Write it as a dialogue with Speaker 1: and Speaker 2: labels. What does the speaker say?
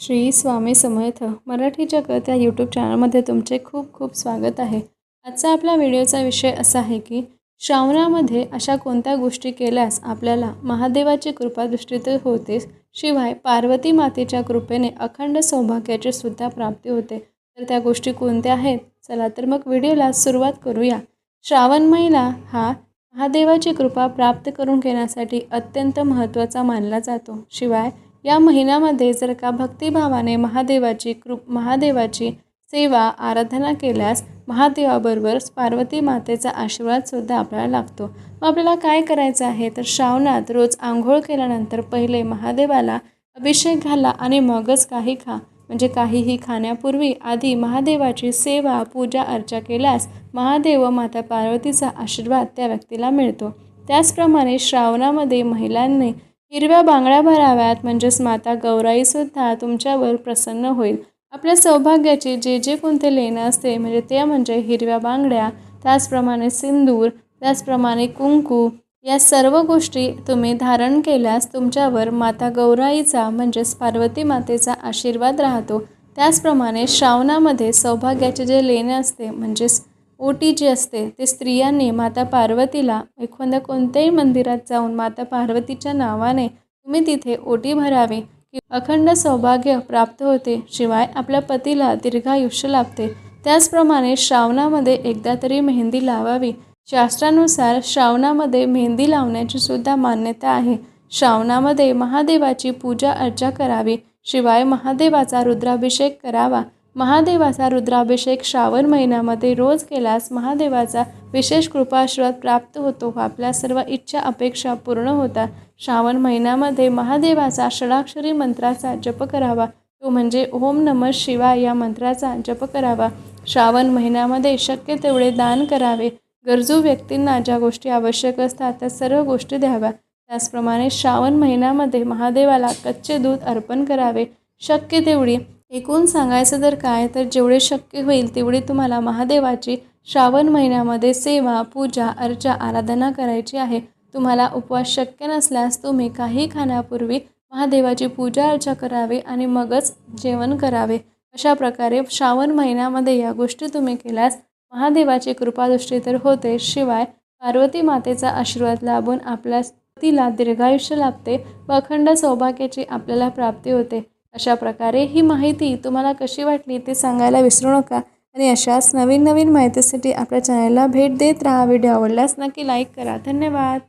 Speaker 1: श्री स्वामी समर्थ मराठी जगत या यूट्यूब चॅनलमध्ये तुमचे खूप खूप स्वागत आहे. आजचा आपला व्हिडिओचा विषय असा आहे की श्रावणामध्ये अशा कोणत्या गोष्टी केल्यास आपल्याला महादेवाची कृपादृष्टी तर होतेच शिवाय पार्वती मातेच्या कृपेने अखंड सौभाग्याची सुद्धा प्राप्ती होते. तर त्या गोष्टी कोणत्या आहेत? चला तर मग व्हिडिओला सुरुवात करूया. श्रावण महिना हा महादेवाची कृपा प्राप्त करून घेण्यासाठी अत्यंत महत्त्वाचा मानला जातो. शिवाय या महिन्यामध्ये जर का भक्तिभावाने महादेवाची कृप महादेवाची सेवा आराधना केल्यास महादेवाबरोबर पार्वती मातेचा आशीर्वादसुद्धा आपल्याला लागतो. मग आपल्याला काय करायचं आहे? तर श्रावणात रोज आंघोळ केल्यानंतर पहिले महादेवाला अभिषेक घाला आणि मगच काही खा. म्हणजे काहीही खाण्यापूर्वी आधी महादेवाची सेवा पूजा अर्चा केल्यास महादेव व माता पार्वतीचा आशीर्वाद त्या व्यक्तीला मिळतो. त्याचप्रमाणे श्रावणामध्ये महिलांनी हिरव्या बांगड्या भराव्यात म्हणजेच माता गौराईसुद्धा तुमच्यावर प्रसन्न होईल. आपल्या सौभाग्याचे जे जे कोणते लेणं असते म्हणजे ते म्हणजे हिरव्या बांगड्या त्याचप्रमाणे सिंदूर त्याचप्रमाणे कुंकू या सर्व गोष्टी तुम्ही धारण केल्यास तुमच्यावर माता गौराईचा म्हणजेच पार्वती मातेचा आशीर्वाद राहतो. त्याचप्रमाणे श्रावणामध्ये सौभाग्याचे जे लेणे असते म्हणजेच ओटी जी असते ते स्त्रियांनी माता पार्वतीला एखाद्या कोणत्याही मंदिरात जाऊन माता पार्वतीच्या नावाने तुम्ही तिथे ओटी भरावी की अखंड सौभाग्य प्राप्त होते शिवाय आपल्या पतीला दीर्घायुष्य लाभते. त्याचप्रमाणे श्रावणामध्ये एकदा तरी मेहंदी लावावी. शास्त्रानुसार श्रावणामध्ये मेहंदी लावण्याची सुद्धा मान्यता आहे. श्रावणामध्ये महादेवाची पूजा अर्चा करावी शिवाय महादेवाचा रुद्राभिषेक करावा. महादेवाचा रुद्राभिषेक श्रावण महिन्यामध्ये रोज केल्यास महादेवाचा विशेष कृपाश्रद प्राप्त होतो व आपल्या सर्व इच्छा अपेक्षा पूर्ण होतात. श्रावण महिन्यामध्ये महादेवाचा षडाक्षरी मंत्राचा जप करावा. तो म्हणजे ओम नम शिवाय या मंत्राचा जप करावा. श्रावण महिन्यामध्ये शक्य तेवढे दान करावे. गरजू व्यक्तींना ज्या गोष्टी आवश्यक असतात त्या सर्व गोष्टी द्याव्या. त्याचप्रमाणे श्रावण महिन्यामध्ये महादेवाला कच्चे दूध अर्पण करावे. शक्य तेवढी एकूण सांगायचं तर काय? तर जेवढे शक्य होईल तेवढी तुम्हाला महादेवाची श्रावण महिन्यामध्ये सेवा पूजा अर्चा आराधना करायची आहे. तुम्हाला उपवास शक्य नसल्यास तुम्ही काही खाण्यापूर्वी महादेवाची पूजा अर्चा करावी आणि मगच जेवण करावे. अशा प्रकारे श्रावण महिन्यामध्ये या गोष्टी तुम्ही केल्यास महादेवाची कृपादृष्टी तर होते. शिवाय पार्वती मातेचा आशीर्वाद लाभून आपल्या तिला दीर्घायुष्य लाभते व अखंड सौभाग्याची आपल्याला प्राप्ती होते. अशा प्रकारे ही माहिती तुम्हाला कशी वाटली ते सांगायला विसरू नका. आणि अशाच नवीन नवीन माहितीसाठी आपल्या चॅनलला भेट देत राहा. व्हिडिओ आवडल्यास नक्की लाईक करा. धन्यवाद.